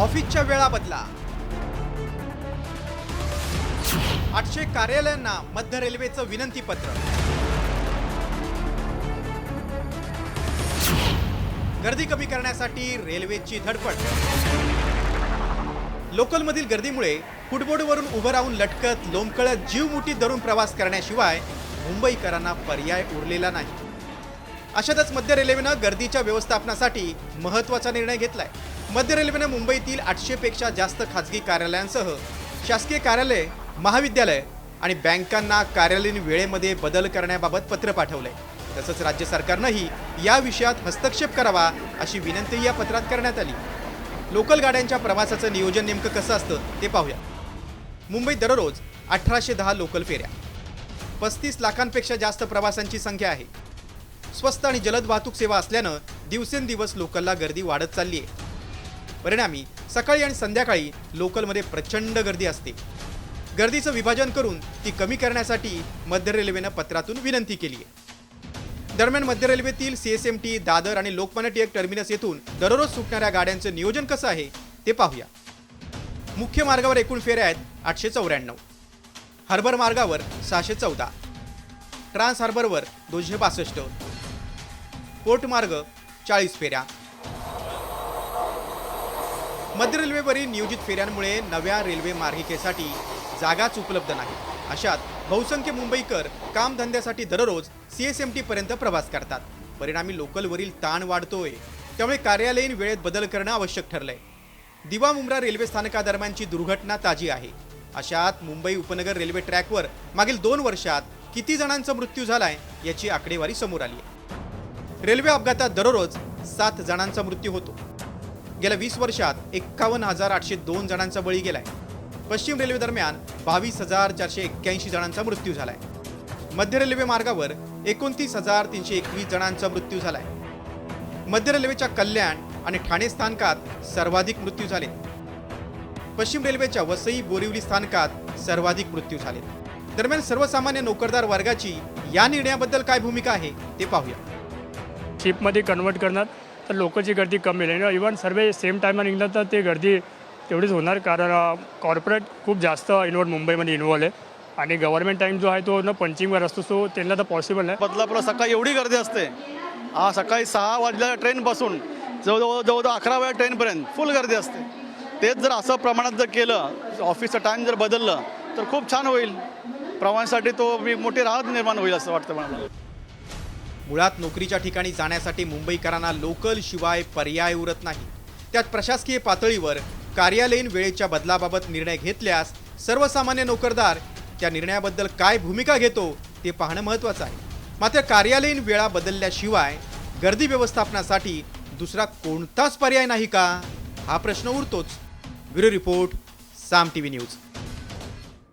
ऑफिसच्या वेळा बदला. आठशे कार्यालयांना मध्य रेल्वेचं विनंती पत्र. गर्दी कमी करण्यासाठी रेल्वेची धडपड. लोकलमधील गर्दीमुळे फुटबोर्डवरून उभं राहून लटकत लोंबकळत जीव मुठी धरून प्रवास करण्याशिवाय मुंबईकरांना पर्याय उरलेला नाही. अशातच मध्य रेल्वेनं गर्दीच्या व्यवस्थापनासाठी महत्त्वाचा निर्णय घेतलाय. मध्य रेल्वेनं मुंबईतील आठशेपेक्षा जास्त खाजगी कार्यालयांसह शासकीय कार्यालय महाविद्यालय आणि बँकांना कार्यालयीन वेळेमध्ये बदल करण्याबाबत पत्र पाठवलंय. तसंच राज्य सरकारनंही या विषयात हस्तक्षेप करावा अशी विनंती या पत्रात करण्यात आली. लोकल गाड्यांच्या प्रवासाचं नियोजन नेमकं कसं असतं ते पाहूया. मुंबईत दररोज अठराशे दहा लोकल फेऱ्या. पस्तीस लाखांपेक्षा जास्त प्रवासांची संख्या आहे. स्वस्त आणि जलद वाहतूक सेवा असल्यानं दिवसेंदिवस लोकलला गर्दी वाढत चालली आहे परिणामी सकाळी आणि संध्याकाळी लोकलमध्ये प्रचंड गर्दी असते. गर्दीचं विभाजन करून ती कमी करण्यासाठी मध्य रेल्वेनं पत्रातून विनंती केली आहे. दरम्यान मध्य रेल्वेतील C S M T Dadar आणि लोकमान्य टिळक टर्मिनस येथून दररोज सुटणाऱ्या गाड्यांचं नियोजन कसं आहे ते पाहूया. मुख्य मार्गावर एकूण फेऱ्या आहेत आठशे चौऱ्याण्णव. हार्बर मार्गावर सहाशे चौदा. ट्रान्स हार्बरवर दोनशे बासष्ट. पोर्ट मार्ग चाळीस फेऱ्या. मध्य रेल्वेवरील नियोजित फेऱ्यांमुळे नव्या रेल्वे मार्गिकेसाठी जागाच उपलब्ध नाही. अशात बहुसंख्य मुंबईकर कामधंद्यासाठी दररोज सी एस एम टी पर्यंत प्रवास करतात. परिणामी लोकलवरील ताण वाढतोय. त्यामुळे कार्यालयीन वेळेत बदल करणं आवश्यक ठरलंय. दिवा मुंब्रा रेल्वे स्थानकादरम्यानची दुर्घटना ताजी आहे. अशात मुंबई उपनगर रेल्वे ट्रॅकवर मागील दोन वर्षात किती जणांचा मृत्यू झालाय याची आकडेवारी समोर आली आहे. रेल्वे अपघातात दररोज सात जणांचा मृत्यू होतो. गेल्या वीस वर्षात एक्कावन्न हजार आठशे दोन जणांचा बळी गेलाय. पश्चिम रेल्वे दरम्यान बावीस हजार चारशे एक्क्याऐंशी जणांचा मृत्यू झालाय. मध्य रेल्वे मार्गावर एकोणतीस हजार तीनशे एकवीस जणांचा मृत्यू झालाय. मध्य रेल्वेच्या कल्याण आणि ठाणे स्थानकात सर्वाधिक मृत्यू झाले. पश्चिम रेल्वेच्या वसई बोरिवली स्थानकात सर्वाधिक मृत्यू झाले. दरम्यान सर्वसामान्य नोकरदार वर्गाची या निर्णयाबद्दल काय भूमिका आहे ते पाहूया. शिपमध्ये कन्वर्ट करणार. तर लोकलची गर्दी कमी होईल आणि इव्हन सर्व सेम टायमा निघलं तर ते गर्दी तेवढीच होणार कारण कॉर्पोरेट खूप जास्त इन्व्हॉल्व मुंबईमध्ये इन्व्हॉल्व आहे. आणि गव्हर्नमेंट टाईम जो आहे तो न पंचिंगवर असतो सो त्यांना तर पॉसिबल नाही बदलापूरला सकाळी एवढी गर्दी असते. हा सकाळी सहा वाजल्या ट्रेन बसून जवळजवळ जवळजवळ अकरा वेळा ट्रेनपर्यंत फुल गर्दी असते. तेच जर असं प्रमाणात जर केलं ऑफिसचं टाईम जर बदललं तर खूप छान होईल. प्रवासासाठी तो मी मोठी राहत निर्माण होईल असं वाटतं मला. मुळात नोकरीच्या ठिकाणी जाण्यासाठी मुंबईकरांना लोकल शिवाय पर्याय उरत नाही. त्यात प्रशासकीय पातळीवर कार्यालयीन वेळेच्या बदलाबाबत निर्णय घेतल्यास सर्वसामान्य नोकरदार त्या निर्णयाबद्दल काय भूमिका घेतो ते पाहणं महत्त्वाचं आहे. मात्र कार्यालयीन वेळा बदलल्याशिवाय गर्दी व्यवस्थापनासाठी दुसरा कोणताच पर्याय नाही का? हा प्रश्न उरतोच. Bureau report Saam T V news.